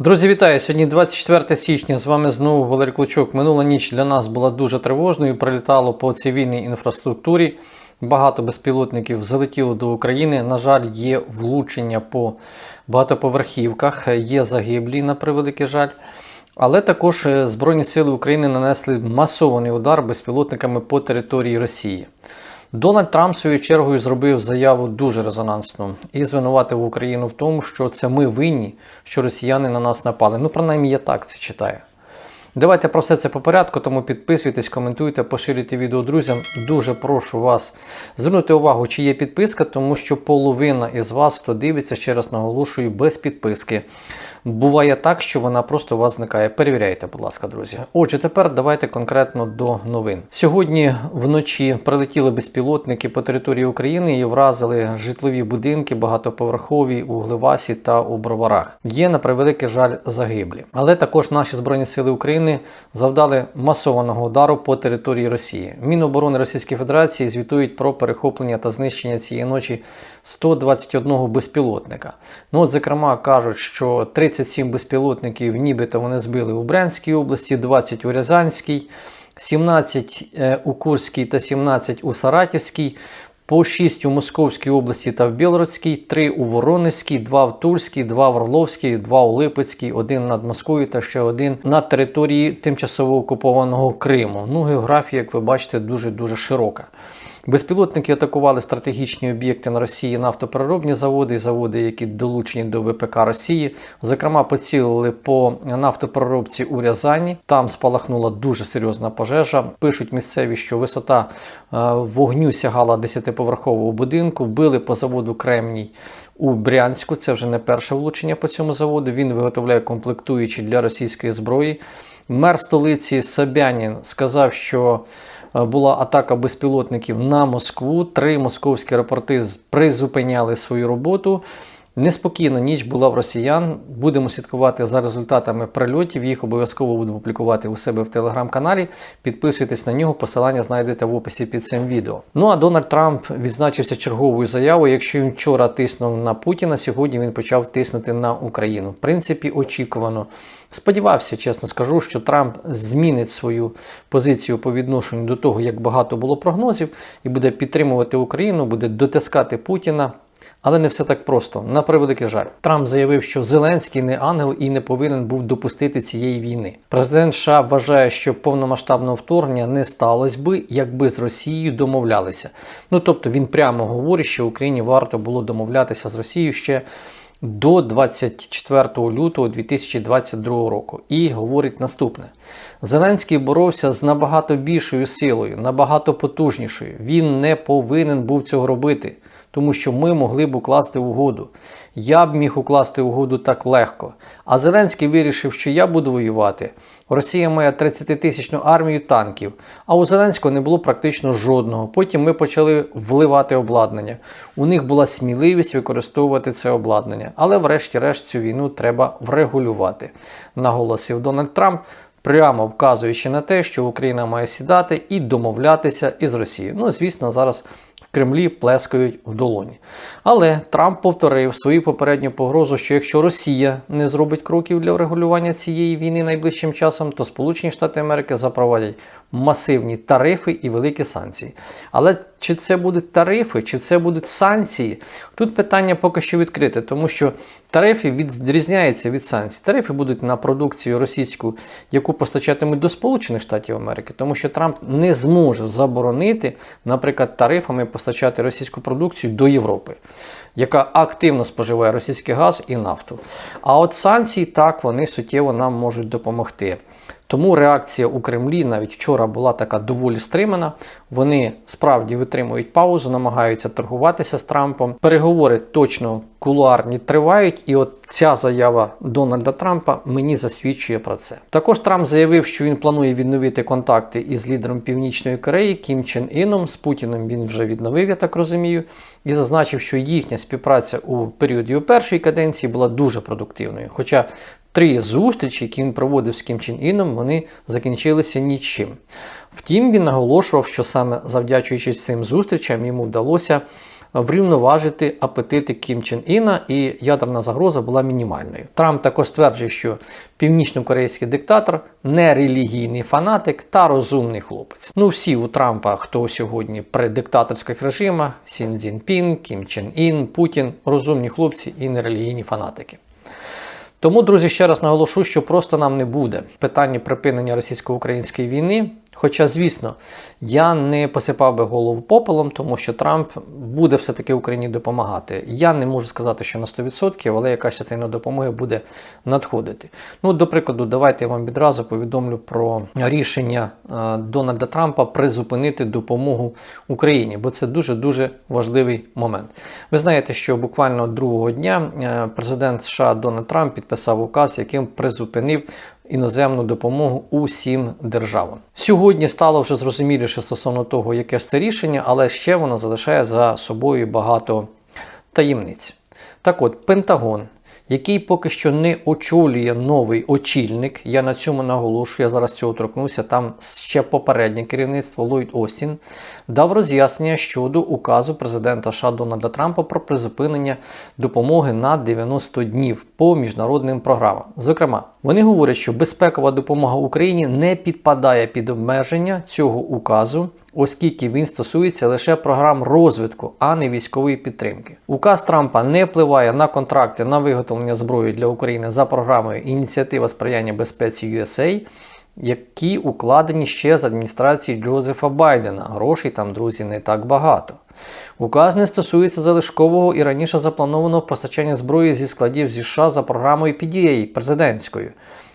Друзі, вітаю! Сьогодні 24 січня. З вами знову Валерій Клочок. Минула ніч для нас була дуже тривожною. Прилітало по цивільній інфраструктурі. Багато безпілотників залетіло до України. На жаль, є влучення по багатоповерхівках, є загиблі на превеликий жаль. Але також е, Збройні Сили України нанесли масований удар безпілотниками по території Росії. Дональд Трамп своєю чергою зробив заяву дуже резонансну і звинуватив Україну в тому, що це ми винні, що росіяни на нас напали. Ну, принаймні, я так це читаю. Давайте про все це по порядку, тому підписуйтесь, коментуйте, поширюйте відео друзям. Дуже прошу вас звернути увагу, чи є підписка, тому що половина із вас, хто дивиться, ще раз наголошую, без підписки. Буває так, що вона просто у вас зникає. Перевіряйте, будь ласка, друзі. Отже, тепер давайте конкретно до новин. Сьогодні вночі прилетіли безпілотники по території України і вразили житлові будинки, багатоповерхові у Гливасі та у Броварах. Є на превеликий жаль загиблі. Але також наші збройні сили України завдали масованого удару по території Росії. Міноборони Російської Федерації звітують про перехоплення та знищення цієї ночі 121 безпілотника. Ну от, зокрема, кажуть, що 37 безпілотників, нібито вони збили у Брянській області, 20 у Рязанській, 17 е, у Курській та 17 у Саратівській. По 6 у Московській області та в Білородській, 3 у Воронезькій, 2 в Тульській, 2 в Орловській, 2 у Липецькій, 1 над Москвою та ще один на території тимчасово окупованого Криму. Ну, географія, як ви бачите, дуже-дуже широка. Безпілотники атакували стратегічні об'єкти на Росії, нафтопереробні заводи і заводи, які долучені до ВПК Росії. Зокрема, поцілили по нафтопереробці у Рязані. Там спалахнула дуже серйозна пожежа. Пишуть місцеві, що висота е, вогню сягала 10-поверхового будинку. Били по заводу Кремній у Брянську. Це вже не перше влучення по цьому заводу. Він виготовляє комплектуючі для російської зброї. Мер столиці Собянін сказав, що була атака безпілотників на Москву. Три московські аеропорти призупиняли свою роботу. Неспокійна ніч була в росіян. Будемо слідкувати за результатами прильотів. Їх обов'язково буду публікувати у себе в телеграм-каналі. Підписуйтесь на нього, посилання знайдете в описі під цим відео. Ну а Дональд Трамп відзначився черговою заявою. Якщо він вчора тиснув на Путіна, сьогодні він почав тиснути на Україну. В принципі, очікувано. Сподівався, чесно скажу, що Трамп змінить свою позицію по відношенню до того, як багато було прогнозів, і буде підтримувати Україну, буде дотискати Путіна. Але не все так просто. На превеликий жаль. Трамп заявив, що Зеленський не ангел і не повинен був допустити цієї війни. Президент США вважає, що повномасштабного вторгнення не сталося би, якби з Росією домовлялися. Ну тобто він прямо говорить, що Україні варто було домовлятися з Росією ще до 24 лютого 2022 року і говорить наступне: Зеленський боровся з набагато більшою силою, набагато потужнішою. Він не повинен був цього робити, тому що ми могли б укласти угоду. Я б міг укласти угоду так легко. А Зеленський вирішив, що я буду воювати. Росія має 30-тисячну армію танків, а у Зеленського не було практично жодного. Потім ми почали вливати обладнання. У них була сміливість використовувати це обладнання. Але, врешті-решт, цю війну треба врегулювати, наголосив Дональд Трамп. Прямо вказуючи на те, що Україна має сідати і домовлятися із Росією. Ну, звісно, зараз Кремлі плескають в долоні. Але Трамп повторив свою попередню погрозу, що якщо Росія не зробить кроків для врегулювання цієї війни найближчим часом, то Сполучені Штати Америки запровадять масивні тарифи і великі санкції. Але чи це будуть тарифи, чи це будуть санкції? Тут питання поки що відкрите, тому що тарифи відрізняються від санкцій. Тарифи будуть на продукцію російську, яку постачатимуть до Сполучених Штатів Америки, тому що Трамп не зможе заборонити, наприклад, тарифами постачати російську продукцію до Європи. Яка активно споживає російський газ і нафту. А от санкції так вони суттєво нам можуть допомогти. Тому реакція у Кремлі навіть вчора була така доволі стримана. Вони справді витримують паузу, намагаються торгуватися з Трампом. Переговори точно кулуарні тривають, і от ця заява Дональда Трампа мені засвідчує про це. Також Трамп заявив, що він планує відновити контакти із лідером Північної Кореї Кім Чен Іном. З Путіним він вже відновив, я так розумію, і зазначив, що їхня співпраця у період його першої каденції була дуже продуктивною. Хоча Три зустрічі, які він проводив з Кім Чен Іном, вони закінчилися нічим. Втім, він наголошував, що саме завдячуючи цим зустрічам йому вдалося врівноважити апетити Кім Чен Іна, і ядерна загроза була мінімальною. Трамп також стверджує, що північно-корейський диктатор не релігійний фанатик та розумний хлопець. Ну, всі у Трампа, хто сьогодні при диктаторських режимах: Сін Цзіньпін, Кім Чен Ін, Путін, розумні хлопці і нерелігійні фанатики. Тому, друзі, ще раз наголошу, що просто нам не буде питання припинення російсько-української війни. Хоча, звісно, я не посипав би голову попелом, тому що Трамп буде все-таки Україні допомагати. Я не можу сказати, що на 100%, але якась частина допомоги буде надходити. Ну, до прикладу, давайте я вам відразу повідомлю про рішення е, Дональда Трампа призупинити допомогу Україні, бо це дуже-дуже важливий момент. Ви знаєте, що буквально другого дня е, президент США Дональд Трамп підписав указ, яким призупинив іноземну допомогу усім державам. Сьогодні стало вже зрозуміліше стосовно того, яке ж це рішення, але ще воно залишає за собою багато таємниць. Так от, Пентагон. Який поки що не очолює новий очільник, я на цьому наголошую, я зараз цього торкнуся. Там ще попереднє керівництво Ллойд Остін дав роз'яснення щодо указу президента США Дональда Трампа про призупинення допомоги на 90 днів по міжнародним програмам. Зокрема, вони говорять, що безпекова допомога Україні не підпадає під обмеження цього указу. Оскільки він стосується лише програм розвитку, а не військової підтримки. Указ Трампа не впливає на контракти на виготовлення зброї для України за програмою Ініціатива сприяння безпеці USA, які укладені ще з адміністрації Джозефа Байдена. Грошей там, друзі, не так багато. Указ не стосується залишкового і раніше запланованого постачання зброї зі складів зі США за програмою PDA президентською.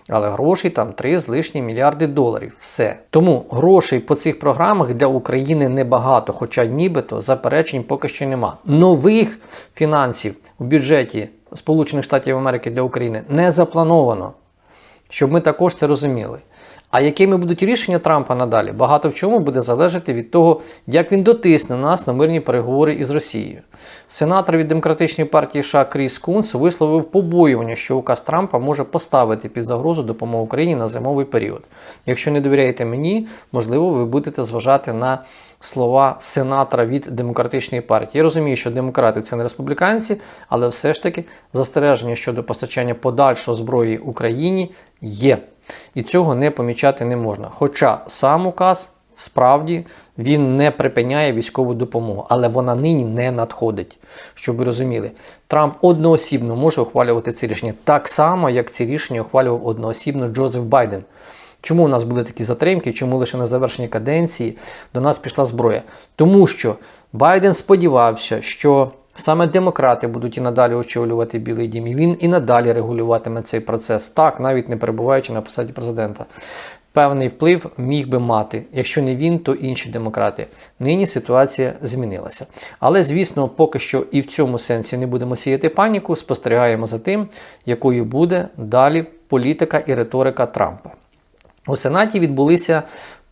Але грошей там 3 з лишнім мільярди доларів. Все. Тому грошей по цих програмах для України небагато, хоча нібито заперечень поки що нема. Нових фінансів у бюджеті Сполучених Штатів Америки для України не заплановано, щоб ми також це розуміли. А якими будуть рішення Трампа надалі? Багато в чому буде залежати від того, як він дотисне нас на мирні переговори із Росією. Сенатор від демократичної партії США Кріс Кунс висловив побоювання, що указ Трампа може поставити під загрозу допомогу Україні на зимовий період. Якщо не довіряєте мені, можливо, ви будете зважати на слова сенатора від демократичної партії. Я розумію, що демократи це не республіканці, але все ж таки застереження щодо постачання подальшої зброї Україні є. І цього не помічати не можна. Хоча сам указ справді він не припиняє військову допомогу, але вона нині не надходить. Щоб ви розуміли, Трамп одноосібно може ухвалювати ці рішення так само, як ці рішення ухвалював одноосібно Джозеф Байден. Чому у нас були такі затримки? Чому лише на завершенні каденції до нас пішла зброя? Тому що Байден сподівався, що саме демократи будуть і надалі очолювати Білий Дім, і він і надалі регулюватиме цей процес, так, навіть не перебуваючи на посаді президента. Певний вплив міг би мати, якщо не він, то інші демократи. Нині ситуація змінилася. Але, звісно, поки що і в цьому сенсі не будемо сіяти паніку, спостерігаємо за тим, якою буде далі політика і риторика Трампа. У Сенаті відбулися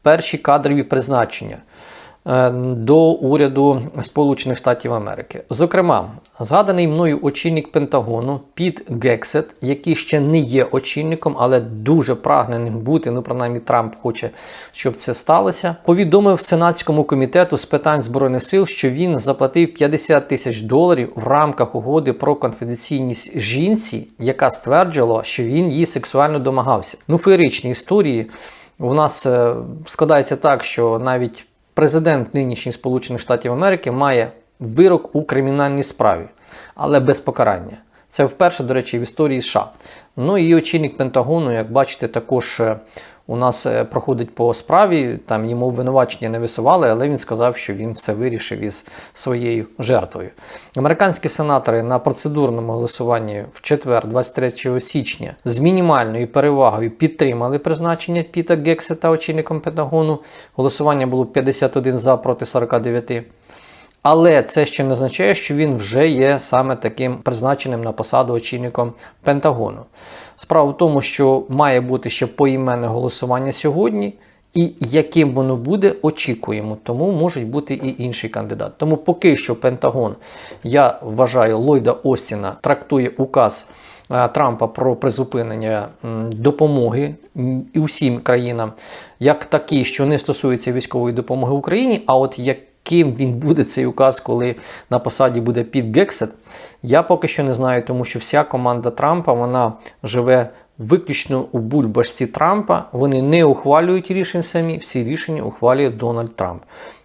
перші кадрові призначення до уряду Сполучених Штатів Америки. Зокрема, згаданий мною очільник Пентагону Піт Гексет, який ще не є очільником, але дуже прагне ним бути. Ну, принаймні, Трамп хоче, щоб це сталося. Повідомив Сенатському комітету з питань збройних сил, що він заплатив 50 тисяч доларів в рамках угоди про конфіденційність жінці, яка стверджувала, що він її сексуально домагався. Ну, феєричні історії. У нас е, складається так, що навіть президент нинішніх Сполучених Штатів Америки має вирок у кримінальній справі, але без покарання. Це вперше, до речі, в історії США. Ну і очільник Пентагону, як бачите, також е, у нас е, проходить по справі. Там йому обвинувачення не висували, але він сказав, що він все вирішив із своєю жертвою. Американські сенатори на процедурному голосуванні в четвер, 23 січня, з мінімальною перевагою підтримали призначення Піта Гексета очільником Пентагону. Голосування було 51 за проти 49. Але це ще не означає, що він вже є саме таким призначеним на посаду очільником Пентагону. Справа в тому, що має бути ще поіменне голосування сьогодні, і яким воно буде, очікуємо. Тому можуть бути і інший кандидат. Тому поки що Пентагон, я вважаю, Ллойда Остіна трактує указ. е, Трампа про призупинення допомоги і усім країнам, як такий, що не стосується військової допомоги Україні, а от як Ким він буде цей указ, коли на посаді буде Піт Гексет, я поки що не знаю, тому що вся команда Трампа вона живе виключно у бульбашці Трампа. Вони не ухвалюють рішень самі, всі рішення ухвалює Дональд Трамп.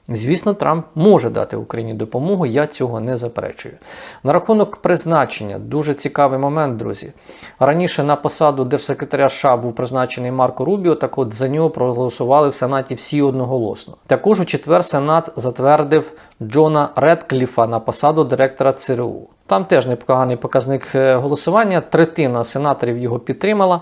Звісно, Трамп може дати Україні допомогу, я цього не заперечую. На рахунок призначення, дуже цікавий момент, друзі. Раніше на посаду держсекретаря США був призначений Марко Рубіо, так от за нього проголосували в Сенаті всі одноголосно. Також у четвер Сенат затвердив Джона Редкліфа на посаду директора ЦРУ. Там теж непоганий показник е, голосування. Третина сенаторів його підтримала.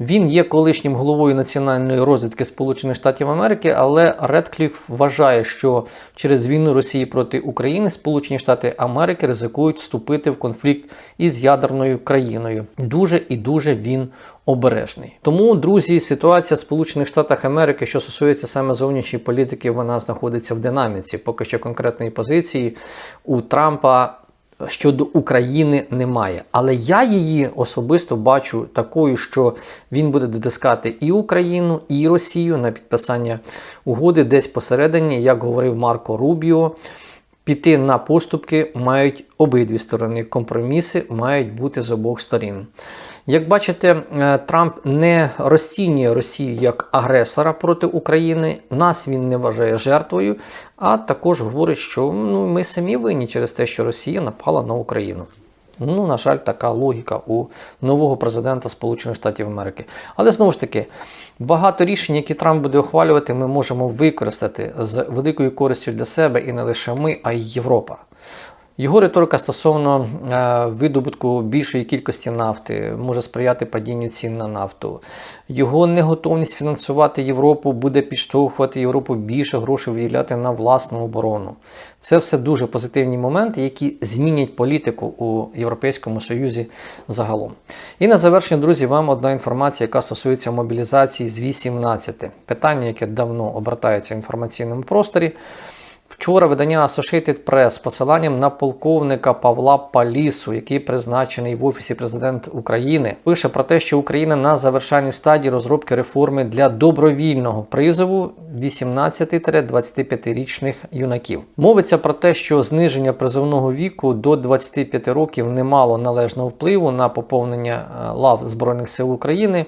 Він є колишнім головою національної розвідки Сполучених Штатів Америки, але Редкліф вважає, що через війну Росії проти України Сполучені Штати Америки ризикують вступити в конфлікт із ядерною країною. Дуже і дуже він обережний. Тому, друзі, ситуація в Сполучених Штатах Америки, що стосується саме зовнішньої політики, вона знаходиться в динаміці. Поки що конкретної позиції у Трампа щодо України немає. Але я її особисто бачу такою, що він буде дотискати і Україну, і Росію на підписання угоди десь посередині, як говорив Марко Рубіо. Піти на поступки мають обидві сторони. Компроміси мають бути з обох сторін. Як бачите, е, Трамп не розцінює Росію як агресора проти України. Нас він не вважає жертвою, а також говорить, що ну, ми самі винні через те, що Росія напала на Україну. Ну, на жаль, така логіка у нового президента Сполучених Штатів Америки. Але знову ж таки, багато рішень, які Трамп буде ухвалювати, ми можемо використати з великою користю для себе і не лише ми, а й Європа. Його риторика стосовно е, видобутку більшої кількості нафти може сприяти падінню цін на нафту. Його неготовність фінансувати Європу буде підштовхувати Європу більше грошей виділяти на власну оборону. Це все дуже позитивні моменти, які змінять політику у Європейському Союзі загалом. І на завершення, друзі, вам одна інформація, яка стосується мобілізації з 18. Питання, яке давно обертається в інформаційному просторі. Вчора видання Associated Press з посиланням на полковника Павла Палісу, який призначений в Офісі президента України, пише про те, що Україна на завершальній стадії розробки реформи для добровільного призову 18-25-річних юнаків. Мовиться про те, що зниження призовного віку до 25 років не мало належного впливу на поповнення е, лав Збройних сил України.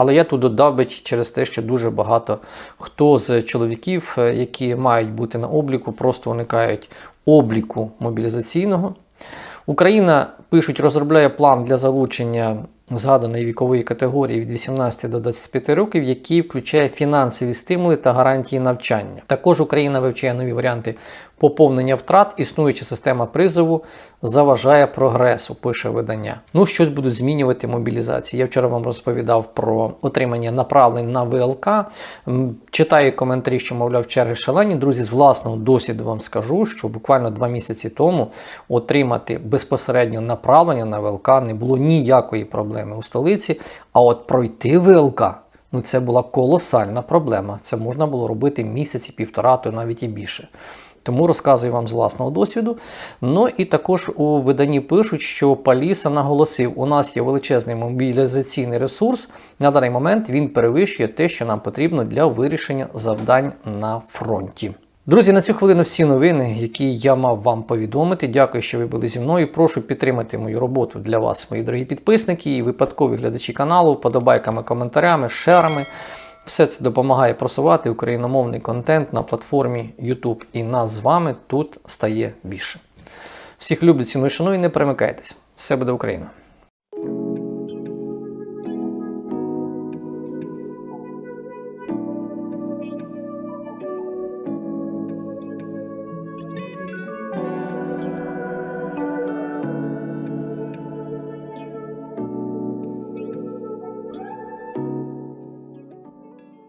Але я тут додав би через те, що дуже багато хто з чоловіків, е, які мають бути на обліку, просто уникають обліку мобілізаційного. Україна пишуть, розробляє план для залучення згаданої вікової категорії від 18 до 25 років, який включає фінансові стимули та гарантії навчання. Також Україна вивчає нові варіанти поповнення втрат, існуюча система призову заважає прогресу, пише видання. Ну, щось будуть змінювати мобілізації. Я вчора вам розповідав про отримання направлень на ВЛК. Читаю коментарі, що, мовляв, черги шалені. Друзі, з власного досвіду вам скажу, що буквально два місяці тому отримати безпосередньо направлення на ВЛК не було ніякої проблеми у столиці. А от пройти ВЛК. Ну, це була колосальна проблема. Це можна було робити місяці, півтора, то навіть і більше. Тому розказую вам з власного досвіду. Ну і також у виданні пишуть, що Паліса наголосив, у нас є величезний мобілізаційний ресурс. На даний момент він перевищує те, що нам потрібно для вирішення завдань на фронті. Друзі, на цю хвилину всі новини, які я мав вам повідомити. Дякую, що ви були зі мною. Прошу підтримати мою роботу для вас, мої дорогі підписники і випадкові глядачі каналу, подобайками, коментарями, шерами. Все це допомагає просувати україномовний контент на платформі YouTube. І нас з вами тут стає більше. Всіх люблю, ціную, шаную, не перемикайтесь. Все буде Україна!